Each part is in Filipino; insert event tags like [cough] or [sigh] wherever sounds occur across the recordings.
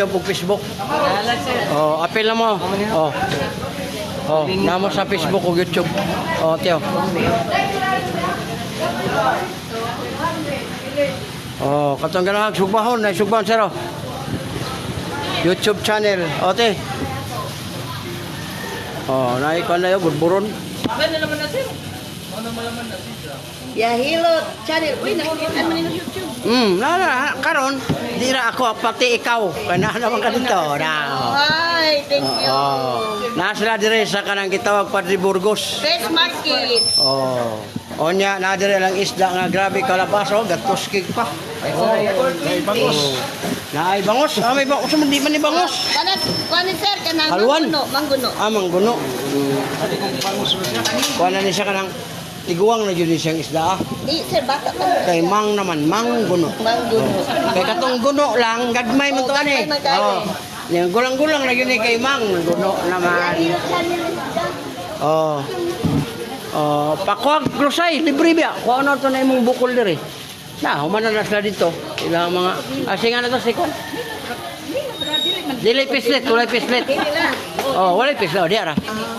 YouTube ug Facebook. Oh, apil na mo. Oh. Oh, namo sa Facebook ug YouTube. Oh, tiyo. Oh, katong ganang sugbahon, na sugbahon sir. oh. YouTube channel. O, te. Oh, naikon na yun, burburon. Ano naman na, sir? Ano na, sir? Yahilot channel. Uy, nakikita mo nila YouTube. Hmm, na na, karon, di na ako, pati ikaw. Kana naman ka dito. [laughs] Na. Ay, thank you. Oh, nasa dire sa kanang gitawag Padre Burgos. Fresh market. Oh. Onya na dire lang isda nga grabe kalabaso, gatuskig pa. Oh, ay bangos. Na ay bangos. Ah, may bangos man di man ni bangos. Kanan, kanan sir, kanang mangguno, mangguno. Amang guno. Kuha na ni siya kanang tiguang na yun siyang isda. ah. Di, sir, bata pa. Kay mang naman, mang guno. Mangguno. Kay katong guno lang, gagmay man to Oh, ani. Oh. Yung gulang-gulang na yun eh, kay mang guno naman. Oh. Oh, pakuag krusay, libre biya. Kuha na to na imong bukol diri. Na, humana na dito. Ilang mga asingan na to sikon. Dili pislet, tulay pislet. Oh, wala pislet, oh, di ara.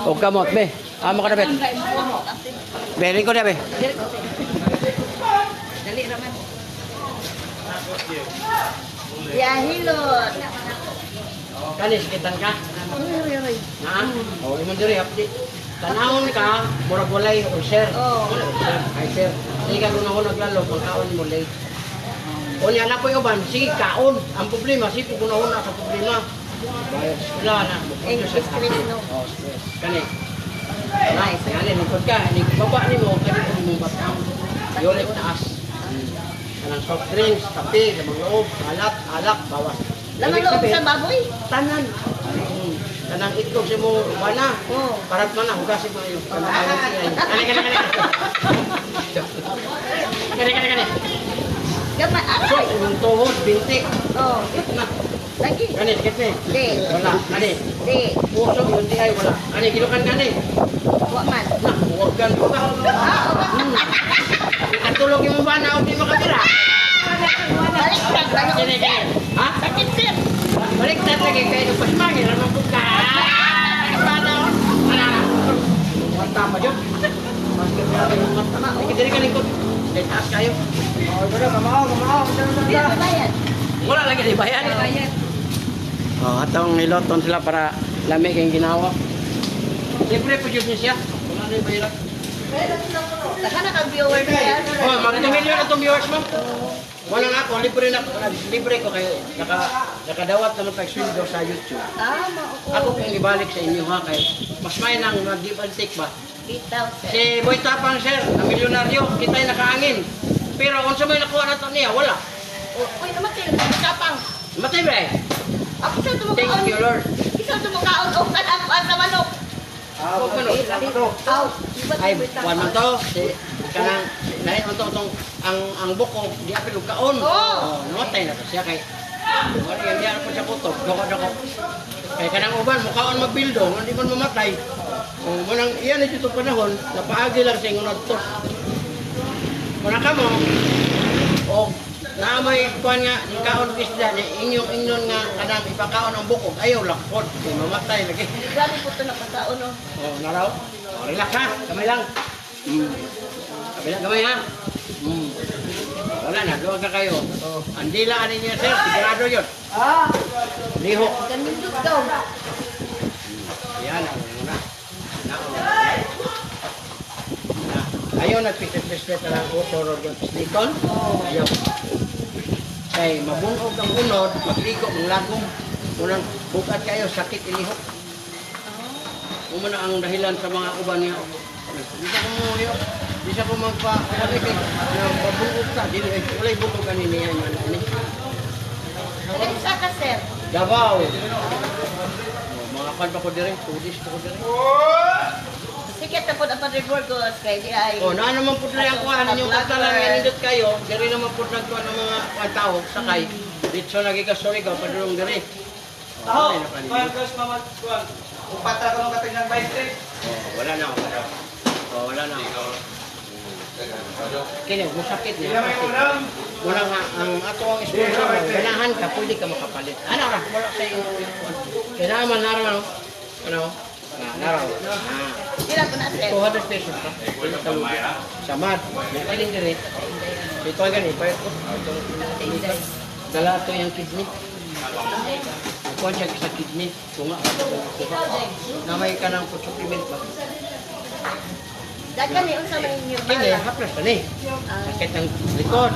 O kamot be. Amo ka na bet. Berin ko na be. Dali raman. Yahilot. Kanis kitan ka. Ha? Oh, imong diri hapdi. Tanawon ka, murag walay. Oh. Wala ulcer. Ay sir, di ka guna ko naglalo kung kaon mo late. Unya na ko uban, sige kaon. Ang problema, si guna ko na sa problema. Wala na. English stress, no? Kani. Nice. Kani, lingkod ka. Ni baba ni mo, kani ko mong batang. Yolik taas. Kanang soft drinks, kape, lamang loob, alat, alak, bawas. Laman Ibig loob sa baboy. tanan. Mm. Kanang itlog si mo bana. Oh. Parat man na hugasin mo yun. Kanang ayun siya. [laughs] Kani kani kani. Kani kani kani. Gamay, So, aray. yung tuhod, binti. Oh, Na. Lagi. Kani, kani. Di, Wala, kani. di. Puso yung di ay wala. Kani, gilukan kani. Wa man. Na, huwag gan ko ka. Ah, oh. Hmm. Katulog yung bana o di makatira. Baliktad, ano? Kani, kani. Ha? Sakit, sir. Baliktad lagi kayo ng pasmangin. Naman po ka. Bana o. Wala na. Wanta pa yun. Sige, diri ka lingkod. Dahil taas kayo. Oh, dito, kamao, kamao. Di na bayad. Wala lagi di bayan. Oh, atong niloton sila para lami kayong ginawa. Siyempre, produce niya siya. Wala na yung bayaran. Taka na kag-viewer na yan. Oh, mga 2 million na itong viewers mo. Wala na ako, libre na libre ko kay naka nakadawat naman kay sweldo sa YouTube. Ah, mauko. Ako kung ibalik sa inyo ha kay mas may nang mag-give and take ba. Bitaw, sir. Si Boy Tapang sir, na milyonaryo, kita'y nakaangin. Pero kung sa may nakuha na niya, wala. Uy, namatay. Kapang. Matay ba eh? Ako sa tumukaon. Thank you Lord. Isa tumukaon. O, kanang pa sa manok. Huwag mo no. Aw. ay kuan man to si kanang dahil man to ang ang buko di apil og kaon Oo. oh na to siya kay wala yan diyan po siya kutob doko doko kay kanang uban mukaon magbildo hindi man mamatay oh manang iyan ito panahon napaagi lang sa ingon adto Muna ka mo na may kuan nga ni kaon isda ni inyong inyon nga kanang ipakaon ang buko ayaw lakpot kay mamatay lagi Gani po ito napataon, no? Oh, naraw. Oh, relax ha. Kamay lang. Mm. Kamay lang, kamay ha. Mm. Wala na, luwag na kayo. Oh. Andila ani niya sir, sigurado yun. Ah. Liho. Ganindot daw. Yan, ang muna. Ayaw nagpitit-pitit na lang uso ro yung pislikon. Ayaw. Kay mabunog ang unod, magligo ng lagong. Unang bukat kayo, sakit ilihok. Uma na ang dahilan sa mga uban niya. Di sa kumuyo. Di sa kumagpa. Sabi kay mabungog ta. Di ay walay bungog ani niya ani. Ilan isa ka, sir? Davao. Oh, mga kan pa ko dire, tudis pa ko dire. Sikat na po na pa-report ko kay di ay. Oh, na naman po na yung kuha ninyo katalan nga nindot kayo. Dire naman po nagkuha ng mga mga tao sakay. Dito lagi ka sorry ka padulong dire. Oh, Ako, wala na kuya, kanina. Gus, mama, kuwan. Upatra ko ng kating ng bike trip. Oh, wala na. Wala. Oh, wala na. Kini, musakit niya. Wala nga, ang ato ang sponsor mo, ganahan ka, pwede ka makapalit. Ano ra, wala sa iyo. Kailangan man naraw, ano? Ano? Ah, naraw. Ah. Sila po na sir. 200 pesos pa. Hindi. Samad. Nakaling dire. Ito ay ganito. Dala ito yung kidney. Kuha siya. Namay ka ng supplement ba? Dagan ni unsa man inyo Kini, haplas ka ni. Sakit ng likod.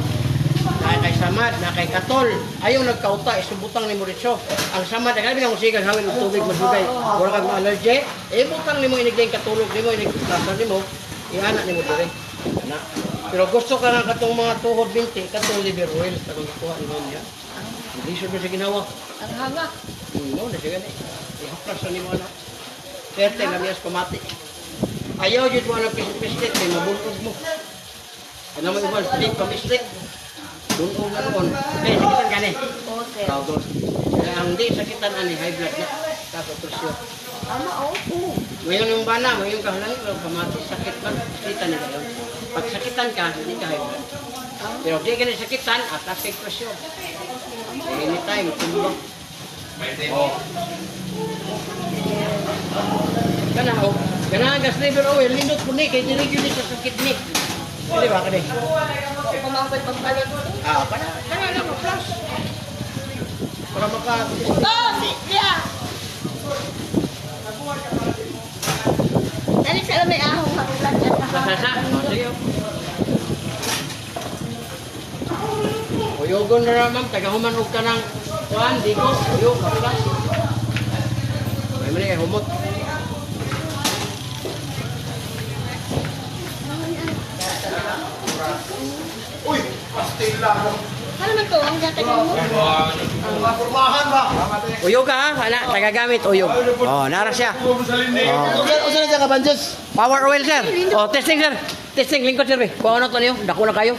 Na kay samad, na kay katol. Ayaw nagkauta, isubutang ni Moritso. Ang samad, ang mo sigang hawin ng tubig masugay. Wala kang allergy. Eh, butang ni mo inigday katulog ni mo, iniglasan ni mo. Iana ni mo dire. Na. Pero gusto ka nga katong mga tuhod binti, katong liver oil, katong kuha ni niya. Hindi siya sa ginawa. Ang hanga. Hmm, no, na siya gani. Ihaplas na ni mo na. Swerte na miyas pamati. Ayaw dito mo ng pisit-pisit, may mabulog mo. Ano mo iwan, split pa split. Doon ko nga naman. Eh, sakitan ka ni. Oo sir. Tawag doon. Kaya ang di sakitan ani, high blood na. Kaso presyo. Ama oh. Ngayon yung bana, ngayon ka pero pamati, sakit man, sakitan nila yun. Pag sakitan ka, hindi ka high blood. Pero di ka na sakitan, atas kay presyo. Anytime, tumbang. Oh. Kana ho, kana gas liver oil, lindot po ni, kay dinig yun sa sakit ni. Hindi ba kani? Kumangkot pagpalit. Ah, kana, kana lang, plus. Para maka... Oh, si Lia. Dali sa may ahong hakulan dyan. Uyogon na naman, tagahuman og ka ng kuhan, di ko, uyog, plus. May mali kay humot. Uy, pastil lang. Ano man to? Ang jatag mo? Pormahan ba? Uyog ka ha, ana, tagagamit, uyog. Oh, nara siya. Oh. Usa na siya ka banjos. Power oil, sir. Oh, testing, sir. Testing, lingkod, sir. Kuha na to niyo. Dako na kayo.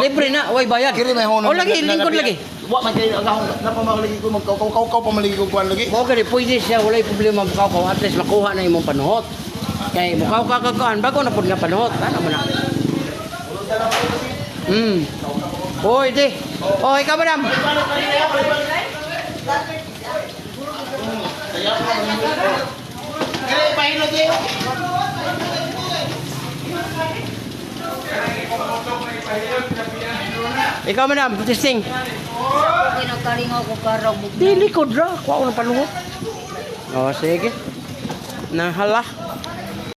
Libre na. Uy, bayad. Kiri may hono. Oh, lagi, lingkod lagi. Wa man kay agahon na pamamaligi ko magkaw kaw kaw kaw pamaligi ko kuan lagi. Mo gani pwede siya walay problema mukaw ka at least makuha na imong panuhot. Kay mukaw ka ka kuan bago na pud nga panuhot. Ano man na. Hmm. Hoy, di. Oh, ikaw madam. Kiri pahilo di. Ikaw madam, testing. Pinagkalingaw ko karong Di likod ra, kuha ko ng panuhot. Oh, sige. Nahala.